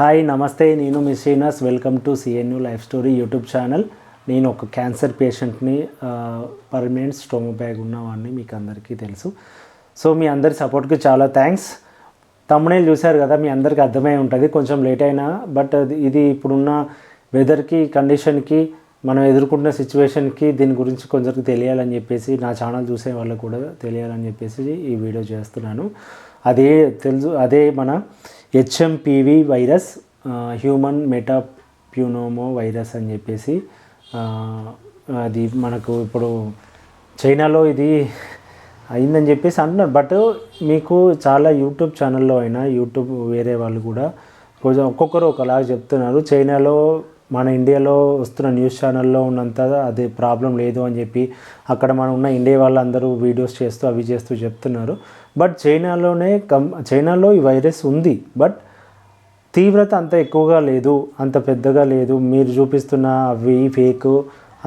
Hi నమస్తే. నేను మీ Srinivas. Welcome to CNU life story YouTube channel నేను ఒక క్యాన్సర్ పేషెంట్ని పర్మనెంట్ స్టోమో బ్యాగ్ ఉన్నవాడిని మీకు అందరికీ తెలుసు. సో మీ అందరి సపోర్ట్కి చాలా థ్యాంక్స్ తమ్ముడే చూశారు కదా మీ అందరికీ అర్థమై ఉంటుంది. కొంచెం లేట్ అయినా బట్ అది ఇది ఇప్పుడున్న వెదర్కి కండిషన్కి మనం ఎదుర్కొంటున్న సిచ్యువేషన్కి దీని గురించి కొంచెం తెలియాలని చెప్పేసి నా ఛానల్ చూసే వాళ్ళకు కూడా తెలియాలని చెప్పేసి ఈ వీడియో చేస్తున్నాను. అదే తెలుసు అదే మన HMPV virus human metapneumo virus అని చెప్పేసి అది మనకు ఇప్పుడు చైనాలో ఇది అయిందని చెప్పేసి అంటున్నారు. బట్ మీకు చాలా యూట్యూబ్ ఛానల్లో అయినా యూట్యూబ్ వేరే వాళ్ళు కూడా కొంచెం ఒక్కొక్కరు ఒకలాగా చెప్తున్నారు. చైనాలో మన ఇండియాలో వస్తున్న న్యూస్ ఛానల్లో ఉన్నంత అది ప్రాబ్లం లేదు అని చెప్పి అక్కడ మనం ఉన్న ఇండియా వాళ్ళందరూ వీడియోస్ చేస్తూ అవి చేస్తూ చెప్తున్నారు. బట్ చైనాలోనే కం చైనాలో ఈ వైరస్ ఉంది. బట్ తీవ్రత అంత ఎక్కువగా లేదు అంత పెద్దగా లేదు. మీరు చూపిస్తున్న అవి ఫేక్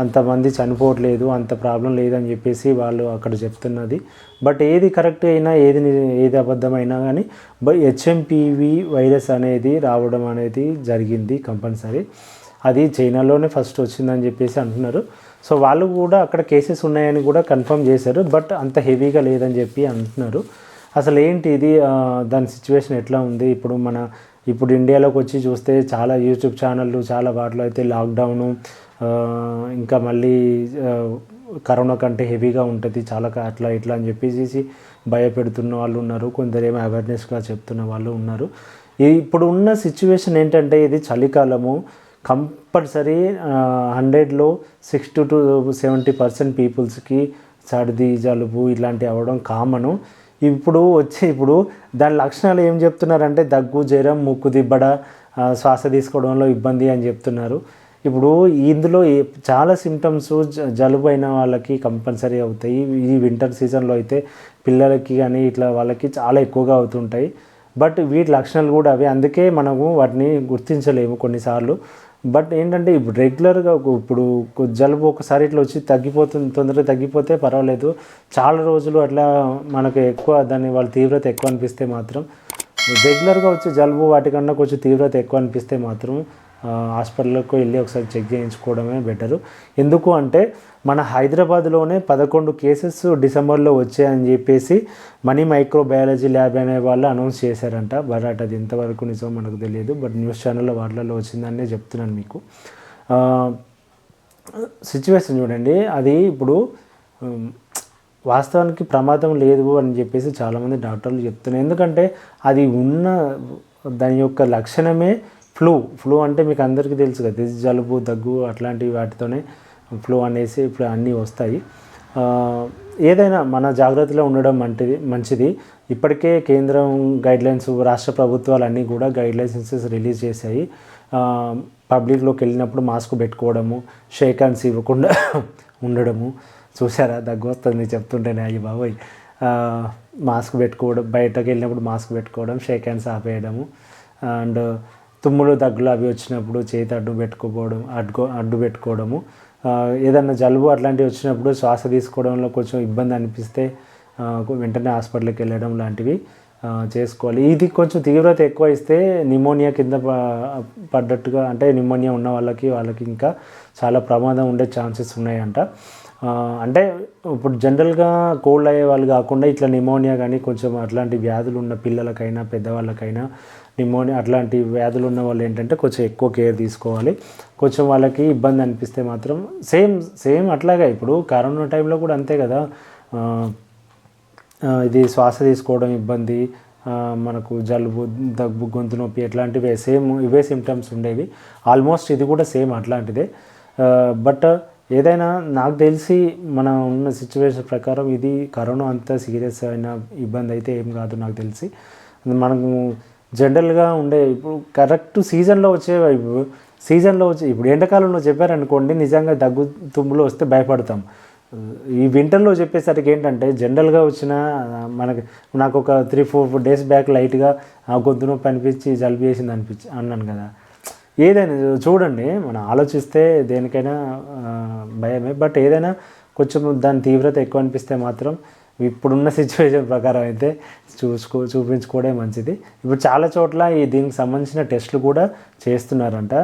అంతమంది చనిపోవట్లేదు అంత ప్రాబ్లం లేదని చెప్పేసి వాళ్ళు అక్కడ చెప్తున్నది. బట్ ఏది కరెక్ట్ అయినా ఏది ఏది అబద్ధమైనా కానీ బట్ హెచ్ఎంపివి వైరస్ అనేది రావడం అనేది జరిగింది కంపల్సరీ. అది చైనాలోనే ఫస్ట్ వచ్చిందని చెప్పేసి అంటున్నారు. సో వాళ్ళు కూడా అక్కడ కేసెస్ ఉన్నాయని కూడా కన్ఫర్మ్ చేశారు. బట్ అంత హెవీగా లేదని చెప్పి అంటున్నారు. అసలు ఏంటి ఇది? దాని సిచ్యువేషన్ ఎట్లా ఉంది? ఇప్పుడు మన ఇప్పుడు ఇండియాలోకి వచ్చి చూస్తే చాలా యూట్యూబ్ ఛానళ్ళు చాలా వాటిలో అయితే లాక్డౌను ఇంకా మళ్ళీ కరోనా కంటే హెవీగా ఉంటుంది. చాలా అట్లా ఇట్లా అని చెప్పేసి భయపెడుతున్న వాళ్ళు ఉన్నారు. కొందరేమో అవేర్నెస్గా చెప్తున్న వాళ్ళు ఉన్నారు. ఈ ఇప్పుడు ఉన్న సిచ్యువేషన్ ఏంటంటే ఇది చలికాలము. కంపల్సరీ హండ్రెడ్లో సిక్స్టీ టు సెవెంటీ పర్సెంట్ పీపుల్స్కి సర్ది జలుబు ఇలాంటివి అవ్వడం కామను. ఇప్పుడు వచ్చి ఇప్పుడు దాని లక్షణాలు ఏం చెప్తున్నారంటే దగ్గు జ్వరం ముక్కు దిబ్బడ శ్వాస తీసుకోవడంలో ఇబ్బంది అని చెప్తున్నారు. ఇప్పుడు ఇందులో ఏ- చాలా సిమ్టమ్స్ జలుబు అయిన వాళ్ళకి కంపల్సరీ అవుతాయి. ఈ వింటర్ సీజన్లో అయితే పిల్లలకి కానీ ఇట్లా వాళ్ళకి చాలా ఎక్కువగా అవుతుంటాయి. బట్ వీటి లక్షణాలు కూడా అవి. అందుకే మనము వాటిని గుర్తించలేము కొన్నిసార్లు. బట్ ఏంటంటే ఇప్పుడు రెగ్యులర్గా ఇప్పుడు జలుబు ఒకసారి ఇట్లా వచ్చి తగ్గిపోతుంది తొందరగా తగ్గిపోతే పర్వాలేదు. చాలా రోజులు అట్లా మనకు ఎక్కువ దాన్ని వాళ్ళ తీవ్రత ఎక్కువ అనిపిస్తే మాత్రం రెగ్యులర్గా వచ్చే జలుబు వాటికన్నా కొంచెం తీవ్రత ఎక్కువ అనిపిస్తే మాత్రం హాస్పిటల్కి వెళ్ళి ఒకసారి చెక్ చేయించుకోవడమే బెటరు. ఎందుకు అంటే మన హైదరాబాద్లోనే పదకొండు కేసెస్ డిసెంబర్లో వచ్చాయని చెప్పేసి మనీ మైక్రోబయాలజీ ల్యాబ్ అనే వాళ్ళు అనౌన్స్ చేశారంట. బట్ అది ఎంతవరకు నిజమో మనకు తెలియదు. బట్ న్యూస్ ఛానల్లో వాటిలలో వచ్చిందనే చెప్తున్నాను మీకు. సిచ్యువేషన్ చూడండి. అది ఇప్పుడు వాస్తవానికి ప్రమాదం లేదు అని చెప్పేసి చాలామంది డాక్టర్లు చెప్తున్నారు. ఎందుకంటే అది ఉన్న దాని యొక్క లక్షణమే ఫ్లూ ఫ్లూ అంటే మీకు అందరికీ తెలుసు కదా జలుబు దగ్గు అట్లాంటి వాటితోనే ఫ్లూ అనేసి ఇప్పుడు అన్నీ వస్తాయి. ఏదైనా మన జాగ్రత్తలో ఉండడం మంచిది మంచిది. ఇప్పటికే కేంద్రం గైడ్లైన్స్ రాష్ట్ర ప్రభుత్వాలు అన్నీ కూడా గైడ్లైన్సెస్ రిలీజ్ చేశాయి. పబ్లిక్లోకి వెళ్ళినప్పుడు మాస్క్ పెట్టుకోవడము షేక్ హ్యాండ్స్ ఇవ్వకుండా ఉండడము. చూసారా దగ్గు వస్తుంది చెప్తుంటేనే అయ్యి బాబోయ్. మాస్క్ పెట్టుకోవడం బయటకు వెళ్ళినప్పుడు మాస్క్ పెట్టుకోవడం షేక్ హ్యాండ్స్ ఆపేయడము. అండ్ తుమ్ములు దగ్గులు అవి వచ్చినప్పుడు చేతి అడ్డు పెట్టుకోపోవడం అడ్డు అడ్డు పెట్టుకోవడము ఏదన్నా జలుబు అట్లాంటివి వచ్చినప్పుడు శ్వాస తీసుకోవడంలో కొంచెం ఇబ్బంది అనిపిస్తే వెంటనే హాస్పిటల్కి వెళ్ళడం లాంటివి చేసుకోవాలి. ఇది కొంచెం తీవ్రత ఎక్కువ ఇస్తే నిమోనియా కింద ప- పడ్డట్టుగా అంటే నిమోనియా ఉన్న వాళ్ళకి వాళ్ళకి ఇంకా చాలా ప్రమాదం ఉండే ఛాన్సెస్ ఉన్నాయంట. అంటే ఇప్పుడు జనరల్గా కోల్డ్ అయ్యే వాళ్ళు కాకుండా ఇట్లా నిమోనియా కానీ కొంచెం అట్లాంటి వ్యాధులు ఉన్న పిల్లలకైనా పెద్దవాళ్ళకైనా నిమోనియా అట్లాంటి వ్యాధులు ఉన్న వాళ్ళు ఏంటంటే కొంచెం ఎక్కువ కేర్ తీసుకోవాలి. కొంచెం వాళ్ళకి ఇబ్బంది అనిపిస్తే మాత్రం సేమ్ సేమ్ అట్లాగే ఇప్పుడు కరోనా టైంలో కూడా అంతే కదా. ఇది శ్వాస తీసుకోవడం ఇబ్బంది మనకు జలుబు దగ్గు గొంతు నొప్పి ఇట్లాంటివే సేమ్ ఇవే సిమ్టమ్స్ ఉండేవి. ఆల్మోస్ట్ ఇది కూడా సేమ్ అట్లాంటిదే. బట్ ఏదైనా నాకు తెలిసి మన ఉన్న సిచ్యువేషన్ ప్రకారం ఇది కరోనా అంత సీరియస్ అయిన ఇబ్బంది అయితే ఏం కాదు నాకు తెలిసి. మనకు జనరల్గా ఉండే ఇప్పుడు కరెక్ట్ సీజన్లో వచ్చే సీజన్లో వచ్చే ఇప్పుడు ఎండాకాలంలో చెప్పారనుకోండి నిజంగా దగ్గు తుమ్ములు వస్తే భయపడతాం. ఈ వింటర్లో చెప్పేసరికి ఏంటంటే జనరల్గా వచ్చిన మనకి నాకు ఒక త్రీ ఫోర్ డేస్ బ్యాక్ లైట్గా ఆ గొంతు నొప్పి అనిపించి జలుబు చేసింది అనిపించి అన్నాను కదా. ఏదైనా చూడండి మనం ఆలోచిస్తే దేనికైనా భయమే. బట్ ఏదైనా కొంచెం దాని తీవ్రత ఎక్కువ అనిపిస్తే మాత్రం ఇప్పుడున్న సిచ్యువేషన్ ప్రకారం అయితే చూసుకో చూపించుకోవడే మంచిది. ఇప్పుడు చాలా చోట్ల ఈ దీనికి సంబంధించిన టెస్టులు కూడా చేస్తున్నారంట.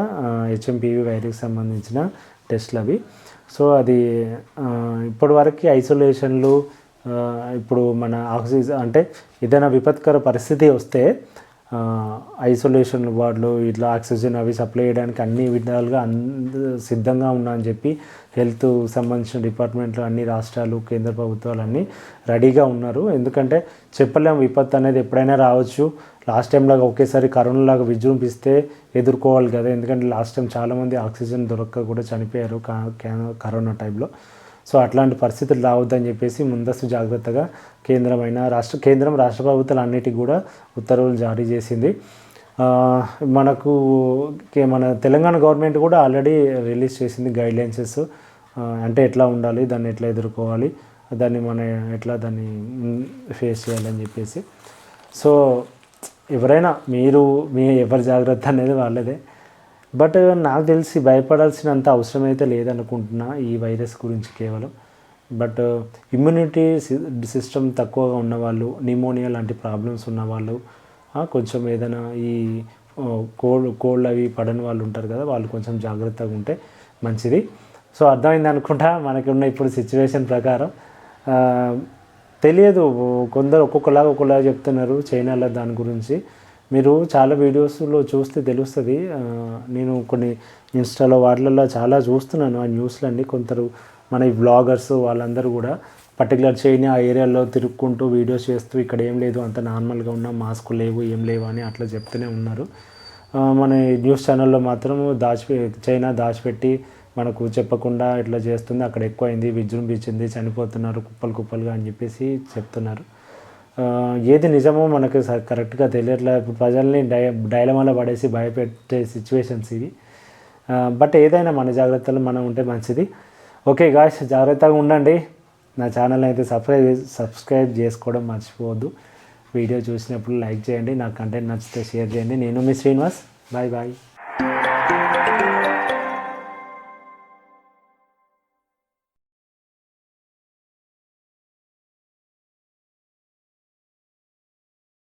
హెచ్ఎంపీవి వైరస్కి సంబంధించిన టెస్టులు అవి. సో అది ఇప్పటి వరకు ఐసోలేషన్లు ఇప్పుడు మన ఆక్సిజన్ అంటే ఏదైనా విపత్కర పరిస్థితి వస్తే ఐసోలేషన్ వార్డులు ఇట్లా ఆక్సిజన్ అవి సప్లై చేయడానికి అన్ని విధాలుగా అన్ సిద్ధంగా ఉన్నా అని చెప్పి హెల్త్ సంబంధించిన డిపార్ట్మెంట్లు అన్ని రాష్ట్రాలు కేంద్ర ప్రభుత్వాలు అన్నీ రెడీగా ఉన్నారు. ఎందుకంటే చెప్పలేం విపత్తు అనేది ఎప్పుడైనా రావచ్చు. లాస్ట్ టైం లాగా ఒకేసారి కరోనా లాగా విజృంభిస్తే ఎదుర్కోవాలి కదా. ఎందుకంటే లాస్ట్ టైం చాలామంది ఆక్సిజన్ దొరక్క కూడా చనిపోయారు కరోనా టైంలో సో అట్లాంటి పరిస్థితులు రావద్దని చెప్పేసి ముందస్తు జాగ్రత్తగా కేంద్రమైన రాష్ట్ర కేంద్రం రాష్ట్ర ప్రభుత్వాలు అన్నిటికీ కూడా ఉత్తర్వులు జారీ చేసింది. మనకు మన తెలంగాణ గవర్నమెంట్ కూడా ఆల్రెడీ రిలీజ్ చేసింది గైడ్లైన్సెస్. అంటే ఎట్లా ఉండాలి దాన్ని ఎట్లా ఎదుర్కోవాలి దాన్ని మన ఎట్లా దాన్ని ఫేస్ చేయాలని చెప్పేసి. సో ఎవరైనా మీరు మీ ఎవరి జాగ్రత్త అనేది వాళ్ళదే. బట్ నాకు తెలిసి భయపడాల్సినంత అవసరం అయితే లేదనుకుంటున్నా ఈ వైరస్ గురించి కేవలం. బట్ ఇమ్యూనిటీ సిస్టమ్ తక్కువగా ఉన్నవాళ్ళు నిమోనియా లాంటి ప్రాబ్లమ్స్ ఉన్నవాళ్ళు కొంచెం ఏదైనా ఈ కోల్డ్ కోల్డ్ అవి పడని వాళ్ళు ఉంటారు కదా వాళ్ళు కొంచెం జాగ్రత్తగా ఉంటే మంచిది. సో అర్థమైంది అనుకుంటా మనకి ఉన్న ఇప్పుడు సిచ్యువేషన్ ప్రకారం. తెలియదు కొందరు ఒక్కొక్కలాగా ఒక్కొక్కలాగా చెప్తున్నారు చైనాలో దాని గురించి. మీరు చాలా వీడియోస్లో చూస్తే తెలుస్తుంది. నేను కొన్ని ఇన్స్టాలో వాటిలలో చాలా చూస్తున్నాను ఆ న్యూస్లన్నీ. కొందరు మన ఈ బ్లాగర్స్ వాళ్ళందరూ కూడా పర్టికులర్ చైనా ఆ ఏరియాలో తిరుక్కుంటూ వీడియోస్ చేస్తూ ఇక్కడ ఏం లేదు అంత నార్మల్గా ఉన్న మాస్క్ లేవు ఏం లేవు అని అట్లా చెప్తూనే ఉన్నారు. మన న్యూస్ ఛానల్లో మాత్రం దాచిపె చైనా దాచిపెట్టి మనకు చెప్పకుండా ఇట్లా చేస్తుంది. అక్కడ ఎక్కువైంది విజృంభించింది చనిపోతున్నారు కుప్పలు కుప్పలుగా అని చెప్పేసి చెప్తున్నారు. ఏది నిజమో మనకు కరెక్ట్గా తెలియట్లే. ఇప్పుడు ప్రజల్ని డై డైలమాలో పడేసి భయపెట్టే సిచ్యువేషన్స్ ఇవి. బట్ ఏదైనా మన జాగ్రత్తలు మనం ఉంటే మంచిది. ఓకే గాయస్ జాగ్రత్తగా ఉండండి. నా ఛానల్ అయితే సబ్స్క్రైబ్ సబ్స్క్రైబ్ చేసుకోవడం మర్చిపోవద్దు. వీడియో చూసినప్పుడు లైక్ చేయండి. నా కంటెంట్ నచ్చితే షేర్ చేయండి. నేను మీ శ్రీనివాస్. Bye bye